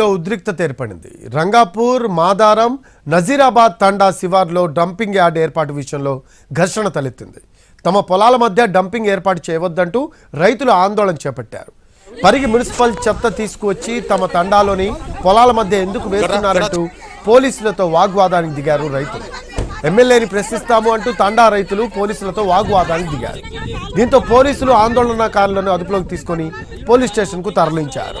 లో ఉద్రిక్తత ఏర్పడింది. రంగాపూర్ మాదారం నజీరాబాద్ తండా శివార్లో డంపింగ్ యార్డ్ ఏర్పాటు విషయంలో ఘర్షణ తలెత్తింది. తమ పొలాల మధ్య డంపింగ్ ఏర్పాటు చేయవద్దంటూ రైతులు ఆందోళన చేపట్టారు. పరిగి మున్సిపల్ చెత్త తీసుకువచ్చి తమ తండాలోని పొలాల మధ్య ఎందుకు వేస్తున్నారంటూ పోలీసులతో వాగ్వాదానికి దిగారు రైతులు. ఎమ్మెల్యేని ప్రశ్నిస్తాము అంటూ తండా రైతులు పోలీసులతో వాగ్వాదానికి దిగారు. దీంతో పోలీసులు ఆందోళనకారులను అదుపులోకి తీసుకొని పోలీస్ స్టేషన్కు తరలించారు.